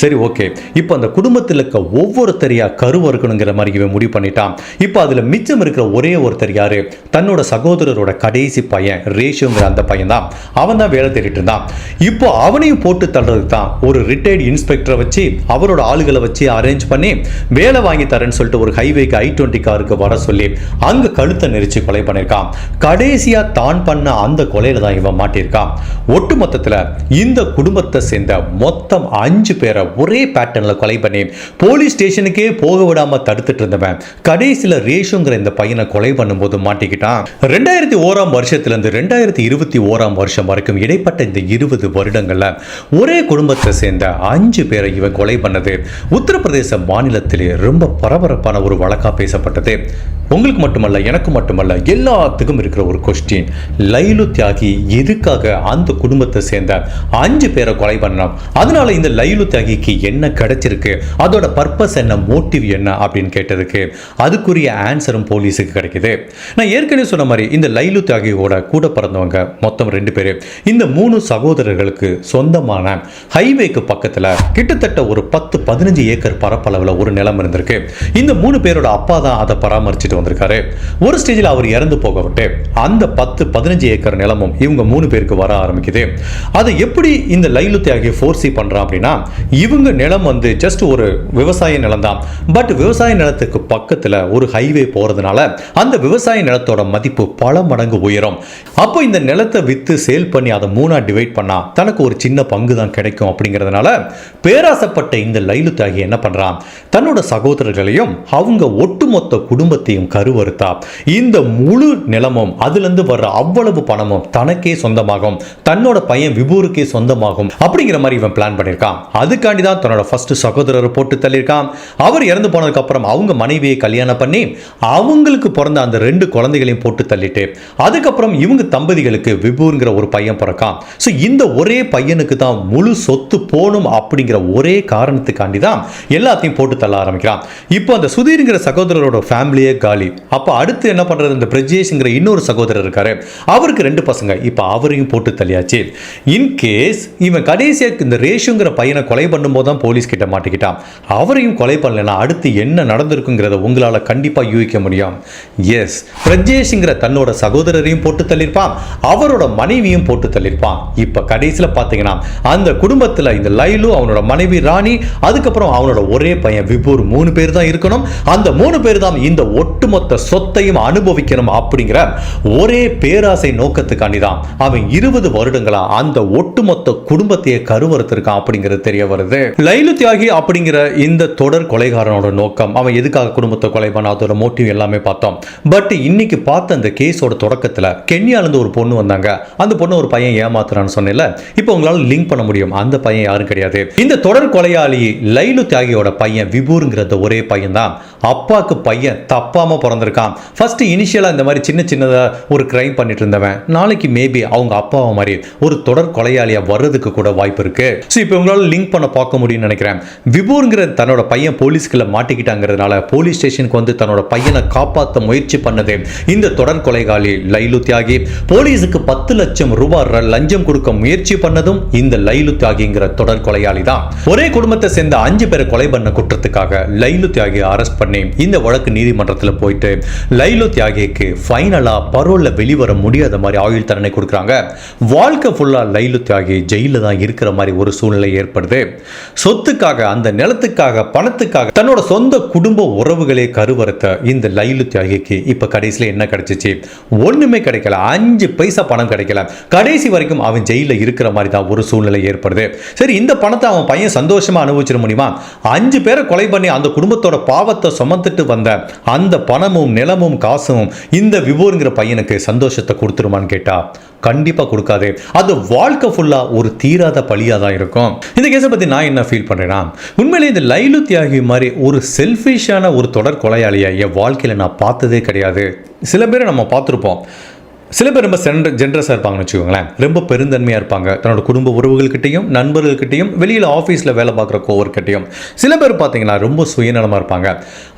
சரி ஓகே. இப்போ அந்த குடும்பத்தில் இருக்க ஒவ்வொருத்தரையாக கருவ இருக்கணுங்கிற மாதிரி இவன் முடிவு பண்ணிட்டான். இப்போ அதுல மிச்சம் இருக்கிற ஒரே ஒருத்தர் யாரு? தன்னோட சகோதரரோட கடைசி பையன் ரேஷுங்கிற அந்த பையன் தான் அவன் தான் வேலை தேடிட்டு இருந்தான். இப்போ அவனையும் போட்டு தள்ளுறதுக்கு தான். ஒரு ரிட்டையர்டு இன்ஸ்பெக்டரை வச்சு அவரோட ஆளுகளை வச்சு அரேஞ்ச் பண்ணி வேலை வாங்கி தரேன்னு சொல்லிட்டு ஒரு ஹைவேக்கு ஐ டுவெண்ட்டி காருக்கு வர சொல்லி அங்க கழுத்தை நெரிச்சு கொலை பண்ணியிருக்கான். கடைசியா தான் பண்ண அந்த கொலையில தான் இவன் மாட்டியிருக்கான். ஒட்டு மொத்தத்துல இந்த குடும்பத்தை சேர்ந்த மொத்தம் அஞ்சு பேரை ஒரே பேட்டர்ன்ல கொலை பண்ணி போலீஸ் ஸ்டேஷனுக்கே போக விடாம தடுத்துட்டு இருந்தவன் கடைசியில ரேஷுங்கிற இந்த பையனை கொலை பண்ணும்போது மாட்டிக்கிட்டான். ரெண்டாயிரத்தி ஓராம் வருஷத்துல இருந்து ரெண்டாயிரத்தி இருபத்தி ஓராம் வருஷம் வரைக்கும் இடைப்பட்ட இந்த இருபது வருடங்கள்ல ஒரே குடும்பத்தை சேர்ந்த அஞ்சு பேரை இவன் கொலை பண்ணது. உத்தரப்பிரதேச மாநிலத்திலே ரொம்ப பரபரப்பான ஒரு வழக்காக பேசப்பட்டது. உங்களுக்கு மட்டுமல்ல எனக்கு மட்டுமல்ல எல்லாத்துக்கும் இருக்கிற ஒரு கொஸ்டின் லைலு தியாகி எதுக்காக அந்த குடும்பத்தை சேர்ந்த அஞ்சு பேரை கொலை பண்ணலாம் அதனால இந்த லைலு தியாகிக்கு என்ன கிடைச்சிருக்கு? அதோட பர்பஸ் என்ன? மோட்டிவ் என்ன? அப்படின்னு கேட்டதுக்கு அதுக்குரிய ஆன்சரும் போலீஸுக்கு கிடைக்குது. நான் ஏற்கனவே சொன்ன மாதிரி இந்த லைலு தியாகியோட கூட பிறந்தவங்க மொத்தம் ரெண்டு பேர். இந்த மூணு சகோதரர்களுக்கு சொந்தமான ஹைவேக்கு பக்கத்தில் கிட்டத்தட்ட ஒரு பத்து பதினஞ்சு ஏக்கர் பரப்பளவில் ஒரு நிலம் இருந்திருக்கு. இந்த மூணு பேரோட அப்பா தான் அதை பராமரிச்சுட்டு வந்திருக்காரு. ஒரு ஸ்டேஜில் அவர் இறந்து போக விட்டு அந்த பத்து பதினஞ்சு ஏக்கர் நிலமும் இவங்க மூணு பேருக்கு வர ஆரம்பிக்குது. அதை எப்படி இந்த லைலு தியாகி ஃபோர்ஸி பண்றான் அப்படின்னா இவங்க நிலம் வந்து ஜஸ்ட் ஒரு விவசாய நிலம் தான். பட் விவசாய நிலத்துக்கு பக்கத்துல ஒரு ஹைவே போறதுனால அந்த விவசாய நிலத்தோட மதிப்பு பல மடங்கு உயரும். அப்போ இந்த நிலத்தை வித்து சேல் பண்ணி அதை மூணா டிவைட் பண்ணா தனக்கு ஒரு சின்ன பங்கு தான் கிடைக்கும் அப்படிங்கிறதுனால பேராசப்பட்ட இந்த லைலு தியாகி என்ன பண்ணுறான் தன்னோட சகோதரர்களையும் அவங்க ஒட்டுமொத்த குடும்பத்தையும் கருவறுத்தா. இந்த முழு நிலமும் அதுலேருந்து வர்ற அவ்வளவு பணமும் தனக்கே சொந்தமாகும். தன்னோட பையன் விபூருக்கே சொந்தமாகும் அப்படிங்கிற மாதிரி இவன் பிளான் பண்ணியிருக்கான். அதுக்காண்டி தான் தன்னோட ஃபர்ஸ்ட் சகோதரரை போட்டு தள்ளியிருக்கான். அவர் இறந்து போனதுக்கப்புறம் அவங்க மனைவியை கல்யாணம் பண்ணி அவங்களுக்கு பிறந்த அந்த ரெண்டு குழந்தைகளையும் போட்டு தள்ளிட்டு அதுக்கப்புறம் இவங்க தம்பதிகளுக்கு விபூருங்கிற ஒரு பையன் பிறக்கான். ஸோ இந்த ஒரே பையனுக்கு தான் முழு முழு சொத்து போகணும் அப்படிங்கிற ஒரே காரணத்துக்காண்டி தான் எல்லாத்தையும் போட்டு தள்ள ஆரம்பிக்கிறான். இப்போ அந்த சுதீருங்கிற சகோதரரோட ஃபேமிலியே காலி. அப்போ அடுத்து என்ன பண்ணுறது இந்த பிரஜேஷ்ங்கிற இன்னொரு சகோதரர் இருக்காரு. அவருக்கு ரெண்டு பசங்க. இப்போ அவரையும் போட்டு தள்ளியாச்சு. இன்கேஸ் இவன் கடைசியாக இந்த ரேஷுங்கிற பையனை கொலை பண்ணும்போது தான் போலீஸ் கிட்ட மாட்டிக்கிட்டான். அவரையும் கொலை பண்ணலைன்னா அடுத்து என்ன நடந்திருக்குங்கிறத உங்களால் கண்டிப்பாக யூகிக்க முடியும். எஸ் பிரஜேஷ்ங்கிற தன்னோட சகோதரரையும் போட்டு தள்ளியிருப்பான். அவரோட மனைவியும் போட்டு தள்ளியிருப்பான். இப்போ கடைசியில் பார்த்தீங்கன்னா அந்த குடும்பத்தில் இந்த லைலு அவனோட மனைவி ராணி அதுக்கப்புறம் அவனோட ஒரே பையன் விபூர் மூணு பேர் தான் இருக்கணும். அந்த மூணு பேர் தான் இந்த ஒட்டுமொத்த சொத்தையும் அனுபவிக்கணும் அப்படிங்கிற ஒரே பேராசை நோக்கத்துக்காண்டி தான் அவன் இருபது வருடங்களா அந்த ஒட்டுமொத்த குடும்பத்தையே கருவறுத்திருக்கான் அப்படிங்கிறது தெரிய வருது. லைலு தியாகி அப்படிங்கிற இந்த தொடர் கொலைகாரனோட நோக்கம் அவன் எதுக்காக குடும்பத்தை கொலை பண்ண அதோட மோட்டிவ் எல்லாமே பார்த்தோம். பட் இன்னைக்கு பார்த்த அந்த கேஸோட தொடக்கத்தில் கென்யாலேருந்து ஒரு பொண்ணு வந்தாங்க. அந்த பொண்ணு ஒரு பையன் ஏமாத்துறான்னு சொன்னேன்ல. இப்போ உங்களால லிங்க் பண்ண முடியும்? அந்த பையன் யாரும் கிடையாது. இந்த தொடர் கொலையாளி லைலு தியாகியோட பையன் விபூருங்கிறத ஒரே பையன் தான் அப்பாவுக்கு பையன் தப்பாம பிறந்திருக்கான். ஃபர்ஸ்ட் இனிஷியலா இந்த மாதிரி சின்ன சின்னதா ஒரு கிரைம் பண்ணிட்டு இருந்தவன் நாளைக்கு மேபி அவங்க அப்பாவை மாதிரி ஒரு தொடர் கொலையாளியா வர்றதுக்கு கூட வாய்ப்பு இருக்கு. ஸோ இப்போ உங்களால லிங்க் பண்ண பார்க்க முடியும்னு நினைக்கிறேன். விபூருங்கிற தன்னோட பையன் போலீஸ்குள்ள மாட்டிக்கிட்டாங்கிறதுனால போலீஸ் ஸ்டேஷனுக்கு வந்து தன்னோட பையனை காப்பாற்ற முயற்சி பண்ணது இந்த தொடர் கொலைகாலி லைலு தியாகி. போலீஸுக்கு பத்து லட்சம் ரூபாய் லஞ்சம் கொடுக்க முயற்சி பண்ணதும் இந்த லைலு தியாகிங்கிற தொடர் கொலையாளி தான் ஒரே குடும்பத்தை சேர்ந்த அஞ்சு பேரை கொலை பண்ண குற்றத்துக்காக லைலு தியாகி அரெஸ்ட் பண்ணி இந்த வழக்கு நீதிமன்றத்தில் போயிட்டு லைலு தியாகிக்கு ஃபைனலாக பரோல்ல வெளிவர முடியாத மாதிரி ஆயுள் தண்டனை கொடுக்குறாங்க. வாழ்க்கை ஃபுல்லாக லைலு தியாகி ஜெயிலில் தான் இருக்கிற மாதிரி ஒரு சூழ்நிலை ஏற்படுது. சொத்துக்காக அந்த நிலத்துக்காக பணத்துக்காக தன்னோட சொந்த குடும்ப உறவுகளே கருவறுத்த இந்த லைலு தியாகிக்கு இப்ப கடைசியில் என்ன கிடைச்சிச்சு? ஒண்ணுமே கிடைக்கல. அஞ்சு பைசா பணம் கிடைக்கல. கடைசி வரைக்கும் அவன் ஜெயில இருக்கிற மாதிரி தான் ஒரு சூழ்நிலை ஏற்படுது. சரி இந்த பணத்தை அவன் பையன் சந்தோஷமாக அனுபவிச்சிட முடியுமா? அஞ்சு பேரை கொலை பண்ணி அந்த குடும்பத்தோட பாவத்தை சுமந்துட்டு வந்த அந்த பணமும் நிலமும் காசும் இந்த விபோருங்கிற பையனுக்கு சந்தோஷத்தை கொடுத்துருமான்னு கேட்டா கண்டிப்பாக கொடுக்காது. அது வாழ்க்கை ஃபுல்லாக ஒரு தீராத பழியாக தான் இருக்கும். இந்த கேஸை பற்றி நான் என்ன ஃபீல் பண்ணுறேன்னா உண்மையிலே இந்த லைலு தியாகி மாதிரி ஒரு செல்ஃபிஷான ஒரு தொடர் கொலையாளியை என் வாழ்க்கையில் நான் பார்த்ததே கிடையாது. சில பேரை நம்ம பார்த்துருப்போம். சில பேர் ரொம்ப சென்ற ஜென்ரஸாக இருப்பாங்கன்னு வச்சுக்கோங்களேன். ரொம்ப பெருந்தன்மையாக இருப்பாங்க. தன்னோட குடும்ப உறவுகள்கிட்டையும் நண்பர்கள்கிட்டையும் வெளியில் ஆஃபீஸில் வேலை பார்க்குற கோவர்கிட்டையும் சில பேர் பார்த்தீங்கன்னா ரொம்ப சுயநலமாக இருப்பாங்க.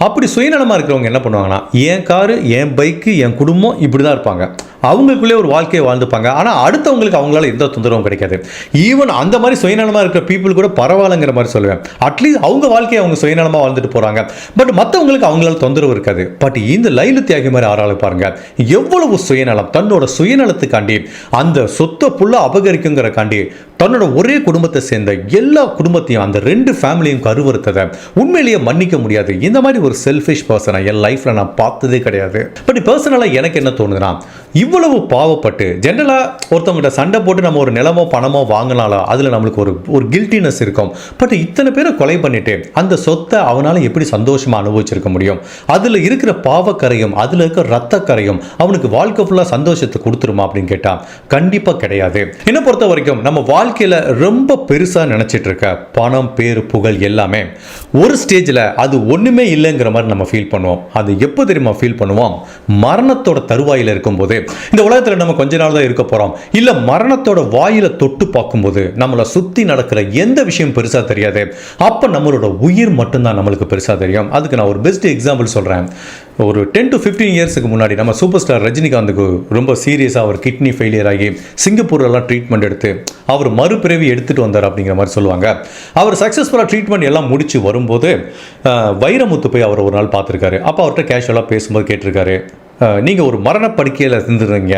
அப்படி சுயநலமாக இருக்கிறவங்க என்ன பண்ணுவாங்கன்னா என் காரு என் பைக்கு என் குடும்பம் இப்படி தான் இருப்பாங்க. அவங்களுக்குள்ளே ஒரு வாழ்க்கையை வாழ்ந்துப்பாங்க. ஆனால் அடுத்தவங்களுக்கு அவங்களால எந்த தொந்தரவும் கிடைக்காது. ஈவன் அந்த மாதிரி சுயநலமாக இருக்கிற பீப்புள் கூட பரவாயில்லைங்கிற மாதிரி சொல்லுவேன். அட்லீஸ்ட் அவங்க வாழ்க்கையை அவங்க சுயநலமாக வாழ்ந்துட்டு போகிறாங்க பட் மற்றவங்களுக்கு அவங்களால தொந்தரவு இருக்காது. பட் இந்த லைலு தியாகி மாதிரி ஆறாளு பாருங்க. எவ்வளவு சுயநலம் தன்னோட சுயநலத்துக்காண்டி அந்த சொத்தை புள்ள அபகரிக்குங்கிறக்காண்டி தன்னோட ஒரே குடும்பத்தை சேர்ந்த எல்லா குடும்பத்தையும் அந்த ரெண்டு ஃபேமிலியும் கருவறுத்ததை உண்மையிலேயே மன்னிக்க முடியாது. இந்த மாதிரி ஒரு செல்ஃபிஷ் பர்சனை என் லைஃப்பில் நான் பார்த்ததே கிடையாது. பட் பர்சனலாக எனக்கு என்ன தோணுதுன்னா இவ்வளவு பாவப்பட்டு ஜென்ரலாக ஒருத்தவங்ககிட்ட சண்டை போட்டு நம்ம ஒரு நிலமோ பணமோ வாங்கினாலும் அதில் நம்மளுக்கு ஒரு ஒரு கில்ட்டினஸ் இருக்கும். பட் இத்தனை பேரை கொலை பண்ணிட்டு அந்த சொத்தை அவனால் எப்படி சந்தோஷமாக அனுபவிச்சிருக்க முடியும்? அதில் இருக்கிற பாவக்கரையும் அதில் இருக்கிற ரத்தக்கரையும் அவனுக்கு வாழ்க்கை ஃபுல்லாக சந்தோஷத்தை கொடுத்துருமா அப்படின்னு கேட்டால் கண்டிப்பாக கிடையாது. என்னை பொறுத்த வரைக்கும் நம்ம வாழ்க்கையில் ரொம்ப பெருசாக நினச்சிட்டு இருக்க பணம் பேர் புகழ் எல்லாமே ஒரு ஸ்டேஜில் அது ஒன்றுமே இல்லைங்கிற மாதிரி நம்ம ஃபீல் பண்ணுவோம். அது எப்போ தெரியுமா ஃபீல் பண்ணுவோம்? மரணத்தோட தருவாயில் இருக்கும்போது இந்த உலகத்தில் நம்ம கொஞ்ச நாள் தான் இருக்க போகிறோம் இல்லை மரணத்தோட வாயில தொட்டு பார்க்கும்போது நம்மளை சுற்றி நடக்கிற எந்த விஷயம் பெருசாக தெரியாது. அப்போ நம்மளோட உயிர் மட்டும்தான் நம்மளுக்கு பெருசாக தெரியும். அதுக்கு நான் ஒரு பெஸ்ட் எக்ஸாம்பிள் சொல்கிறேன் ஒரு டென் டு ஃபிஃப்டீன் இயர்ஸுக்கு முன்னாடி நம்ம சூப்பர் ஸ்டார் ரஜினிகாந்துக்கு ரொம்ப சீரியஸாக அவர் கிட்னி ஃபெயிலியர் ஆகி சிங்கப்பூர்லலாம் ட்ரீட்மெண்ட் எடுத்து அவர் மறுபிறவி எடுத்துகிட்டு வந்தார் அப்படிங்கிற மாதிரி சொல்லுவாங்க. அவர் சக்ஸஸ்ஃபுல்லாக ட்ரீட்மெண்ட் எல்லாம் முடிச்சு வரும்போது வைரமுத்து போய் அவர் ஒரு நாள் பார்த்துருக்காரு. அப்போ அவர்கிட்ட கேஷுவலாக பேசும்போது கேட்டிருக்காரு. நீங்கள் ஒரு மரணப்படுக்கையில் இருந்துருங்க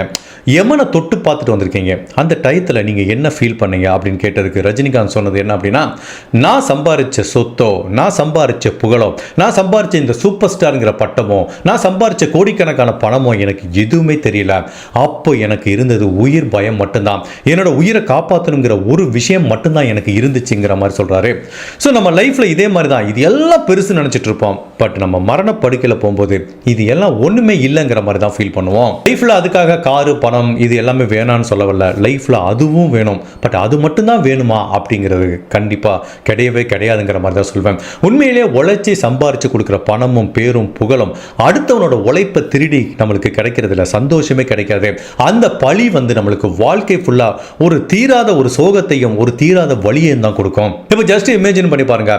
யமனை தொட்டு பார்த்துட்டு வந்திருக்கீங்க. அந்த டயத்தில் நீங்கள் என்ன ஃபீல் பண்ணீங்க அப்படின்னு கேட்டதுக்கு ரஜினிகாந்த் சொன்னது என்ன அப்படின்னா நான் சம்பாரிச்ச சொத்தோ நான் சம்பாரிச்ச புகழோ நான் சம்பாரிச்ச இந்த சூப்பர் ஸ்டாருங்கிற பட்டமோ நான் சம்பாரித்த கோடிக்கணக்கான பணமோ எனக்கு எதுவுமே தெரியல. அப்போ எனக்கு இருந்தது உயிர் பயம் மட்டும்தான். என்னோட உயிரை காப்பாற்றணுங்கிற ஒரு விஷயம் மட்டும்தான் எனக்கு இருந்துச்சுங்கிற மாதிரி சொல்கிறாரு ஸோ நம்ம லைஃப்பில் இதே மாதிரி தான் இது எல்லாம் பெருசு நினச்சிட்டு இருப்போம். பட் நம்ம மரணப்படுக்கையில் போகும்போது இது எல்லாம் ஒன்றுமே இல்லைங்க இல்லைங்கிற மாதிரி தான் ஃபீல் பண்ணுவோம். லைஃப்பில் அதுக்காக காரு பணம் இது எல்லாமே வேணான்னு சொல்ல வரல. லைஃப்பில் அதுவும் வேணும். பட் அது மட்டும்தான் வேணுமா? அப்படிங்கிறது கண்டிப்பாக கிடையவே கிடையாதுங்கிற மாதிரி தான் சொல்வேன். உண்மையிலே உழைச்சி சம்பாரிச்சு கொடுக்குற பணமும் பேரும் புகழும் அடுத்தவனோட உழைப்பை திருடி நம்மளுக்கு கிடைக்கிறதுல சந்தோஷமே கிடைக்காது. அந்த பழி வந்து நம்மளுக்கு வாழ்க்கை ஃபுல்லாக ஒரு தீராத ஒரு சோகத்தையும் ஒரு தீராத வழியையும் தான் கொடுக்கும். இப்போ ஜஸ்ட் இமேஜின் பண்ணி பாருங்க.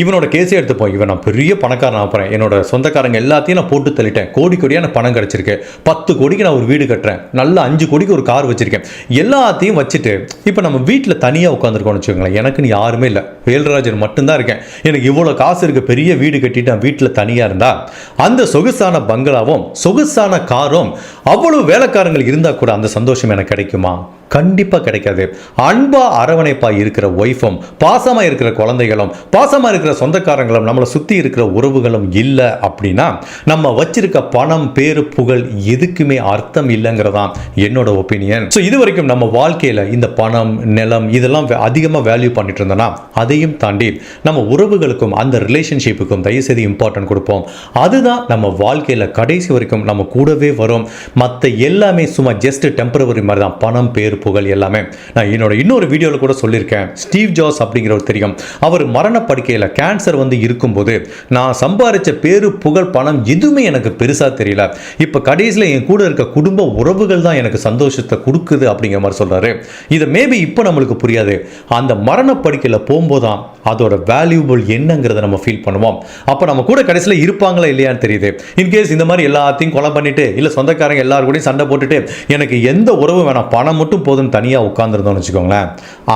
இவனோட கேஸே எடுத்துப்போம். இவன் நான் பெரிய பணக்காரன் ஆகிறேன் என்னோட சொந்தக்காரங்க எல்லாத்தையும் நான் போட்டு தள்ளிட்டேன். கோடி கோடியான பணம் இடம் கிடச்சிருக்கு. பத்து கோடிக்கு நான் ஒரு வீடு கட்டுறேன். நல்ல அஞ்சு கோடிக்கு ஒரு கார் வச்சிருக்கேன். எல்லாத்தையும் வச்சுட்டு இப்போ நம்ம வீட்டில் தனியாக உட்காந்துருக்கோம்னு வச்சுக்கோங்களேன். எனக்குன்னு யாருமே இல்லை. வேல்ராஜன் மட்டும்தான் இருக்கேன். எனக்கு இவ்வளோ காசு இருக்க. பெரிய வீடு கட்டிட்டு நான் வீட்டில் தனியாக இருந்தா அந்த சொகுசான பங்களாவும் சொகுசான காரும் அவ்வளவு வேலைக்காரங்கள் இருந்தால் கூட அந்த சந்தோஷம் எனக்கு கிடைக்குமா? கண்டிப்பாக கிடைக்காது. அன்பாக அரவணைப்பாக இருக்கிற ஒய்ஃபும் பாசமாக இருக்கிற குழந்தைகளும் பாசமாக இருக்கிற சொந்தக்காரங்களும் நம்மளை சுற்றி இருக்கிற உறவுகளும் இல்லை அப்படின்னா நம்ம வச்சிருக்க பணம் பேரு புகழ் எதுக்குமே அர்த்தம் இல்லைங்கிறதான் என்னோட ஒப்பீனியன் ஸோ இது வரைக்கும் நம்ம வாழ்க்கையில் இந்த பணம் நிலம் இதெல்லாம் அதிகமாக வேல்யூ பண்ணிட்டு இருந்தோம்னா அதையும் தாண்டி நம்ம உறவுகளுக்கும் அந்த ரிலேஷன்ஷிப்புக்கும் தயவுசெய்து இம்பார்ட்டன்ட் கொடுப்போம். அதுதான் நம்ம வாழ்க்கையில் கடைசி வரைக்கும் நம்ம கூடவே வரும். மற்ற எல்லாமே சும்மா ஜஸ்ட் டெம்பரவரி மாதிரி தான் பணம் பேர் புகழ் எல்லாமே. நான் என்னோட இன்னொரு வீடியோவில் கூட சொல்லியிருக்கேன். ஸ்டீவ் ஜாஸ் அப்படிங்கிறவர் தெரியும். அவர் மரணப்படுக்கையில் கேன்சர் வந்து இருக்கும்போது நான் சம்பாதிச்ச பேரு புகழ் பணம் எதுவுமே எனக்கு பெருசாக தெரியல. இப்போ கடைசியில் என் கூட இருக்க குடும்ப உறவுகள் தான் எனக்கு சந்தோஷத்தை கொடுக்குது அப்படிங்கிற மாதிரி சொல்கிறாரு இதை மேபி இப்போ நம்மளுக்கு புரியாது. அந்த மரணப்படுக்கையில் போகும்போது தான் அதோட வேல்யூபிள் என்னங்கிறத நம்ம ஃபீல் பண்ணுவோம். அப்போ நம்ம கூட கடைசியில் இருப்பாங்களா இல்லையான்னு தெரியுது. இன்கேஸ் இந்த மாதிரி எல்லாத்தையும் கொலை பண்ணிட்டு இல்லை சொந்தக்காரங்க எல்லாரும் கூடயும் சண்டை போட்டுட்டு எனக்கு எந்த உறவு வேணாம் பணம் மட்டும் போதும் தனியாக உட்காந்துருந்தோம்னு வச்சுக்கோங்களேன்.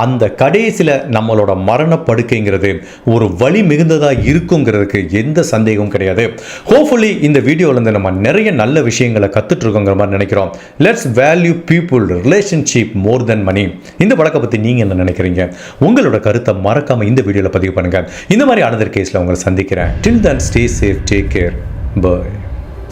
அந்த கடைசியில் நம்மளோட மரணப்படுக்கைங்கிறது ஒரு வழி மிகுந்ததாக இருக்குங்கிறதுக்கு எந்த சந்தேகமும் கிடையாது. ஹோப்ஃபுல்லி இந்த வீடியோவிலேருந்து நம்ம நிறைய நல்ல விஷயங்களை கற்றுட்ருக்கோங்கிற மாதிரி நினைக்கிறோம். Let's value people relationship more than money இந்த பழக்கம் பற்றி நீங்கள் என்ன நினைக்கிறீங்க? உங்களோட கருத்தை மறக்காமல் இந்த வீடியோவில் பதிவு பண்ணுங்கள் இந்த மாதிரி அனதர் கேஸில் உங்களை சந்திக்கிறேன். Till then stay safe take care bye